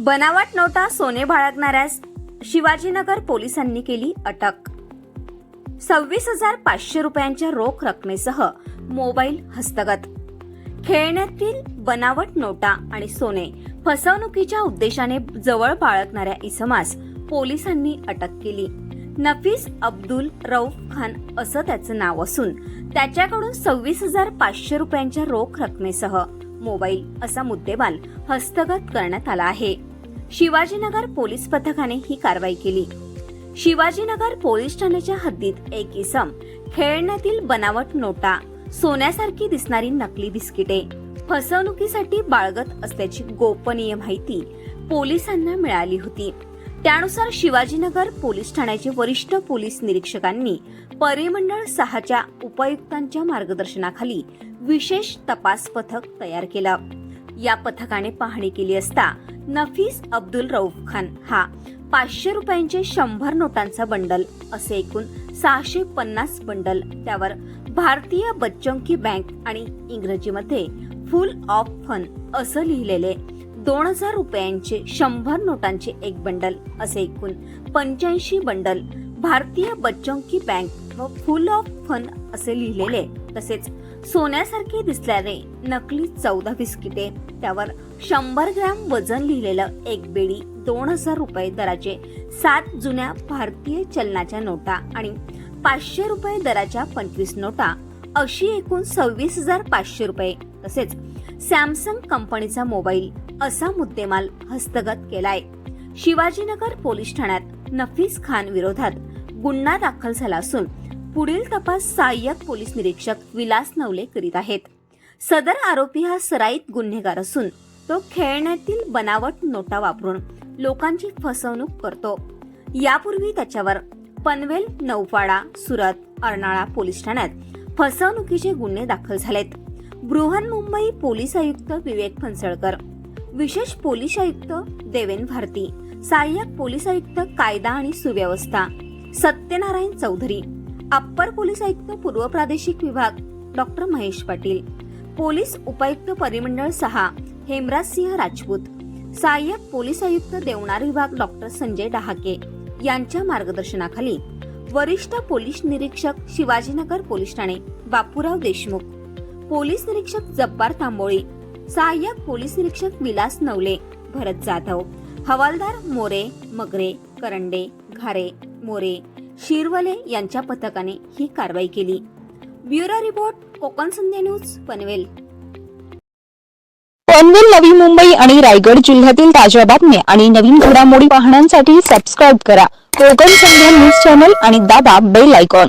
बनावट नोटा सोने बाळगणाऱ्यास शिवाजीनगर पोलिसांनी केली अटक. सव्वीस हजार पाचशे रुपयांच्या रोख रकमेसह मोबाईल हस्तगत. खेळण्यातील बनावट नोटा आणि सोने फसवणुकीच्या उद्देशाने जवळ बाळगणाऱ्या इसमास पोलिसांनी अटक केली. नफीस अब्दुल रौफ खान असं त्याचं नाव असून त्याच्याकडून सव्वीस हजार पाचशे रुपयांच्या रोख रकमेसह मोबाईल असा मुद्देमाल हस्तगत करण्यात आला आहे. शिवाजीनगर पोलीस पथकाने ही कारवाई केली. शिवाजीनगर पोलीस ठाण्याच्या हद्दीत एक इसम खेळण्यातील बनावट नोटा सोन्यासारखी दिसणारी नकली बिस्किटे फसवणुकीसाठी बाळगत असल्याची गोपनीय माहिती पोलिसांना मिळाली होती. त्यानुसार शिवाजीनगर पोलीस ठाण्याचे वरिष्ठ पोलीस निरीक्षकांनी परिमंडळ सहाच्या उपायुक्तांच्या मार्गदर्शनाखाली विशेष तपास पथक तयार केलं. या पथकाने पाहणी केली असता नफीस अब्दुल रऊफ खान हा पाचशे रुपयांचे शंभर नोटांचा बंडल असे एकूण सहाशे पन्नास बंडल त्यावर भारतीय बच्चोंकी बँक आणि इंग्रजीमध्ये फुल ऑफ फन असं लिहिलेले. दोन हजार रुपयांचे शंभर नोटांचे एक बंडल असे एकूण पंच्याऐंशी बंडल भारतीय बच्चोंकी बँक व फुल ऑफ फन असे लिहिलेले. तसेच सोन्यासारखे दिसणारे नकली चौदा बिस्किटे त्यावर शंभर ग्रॅम वजन लिहिलेलं एक बेडी दोन हजार रुपये दराचे सात जुन्या भारतीय चलनाच्या नोटा आणि पाचशे रुपये दराच्या पंचवीस नोटा अशी एकूण सव्वीस हजार पाचशे रुपये. तसेच सॅमसंग कंपनीचा मोबाईल असा मुद्देमाल हस्तगत केलाय. शिवाजीनगर पोलीस ठाण्यात नफीस खान विरोधात गुन्हा दाखल झाला असून पुढील तपास सहाय्यक पोलीस निरीक्षक विलास नवले करीत आहेत. सदर आरोपी हा सराईत गुन्हेगार असून तो खेळण्यातील बनावट नोटा वापरून लोकांची फसवणूक करतो. यापूर्वी त्याच्यावर पनवेल नौपाडा सुरत अर्नाळा पोलीस ठाण्यात फसवणुकीचे गुन्हे दाखल झालेत. बृहन्मुंबई पोलीस आयुक्त विवेक फणसळकर विशेष पोलीस आयुक्त देवेन भारती सहाय्यक पोलीस आयुक्त कायदा आणि सुव्यवस्था सत्यनारायण चौधरी अप्पर पोलीस आयुक्त पूर्व प्रादेशिक विभाग डॉक्टर महेश पाटील पोलीस उपायुक्त परिमंडळ सहा हेमराज सिंह राजपूत सहाय्यक पोलीस आयुक्त देवनार विभाग डॉक्टर संजय डहाके यांच्या मार्गदर्शनाखाली वरिष्ठ पोलीस निरीक्षक शिवाजीनगर पोलीस ठाणे बापूराव देशमुख पोलीस निरीक्षक जब्बार तांबोळी सहाय्यक पोलीस निरीक्षक विलास नवले भरत जाधव हवालदार मोरे मगरे करंडे घारे मोरे शिरवले यांच्या पथकाने ही कारवाई केली. Bureau report Konkan Sandhya news Panvel. Panvel Navi Mumbai आणि रायगड जिल्ह्यातील ताज्या बातम्या आणि नवीन घडामोडी पाहण्यासाठी सबस्क्राईब करा. कोकण संध्या न्यूज चॅनल आणि दाबा बेल आयकॉन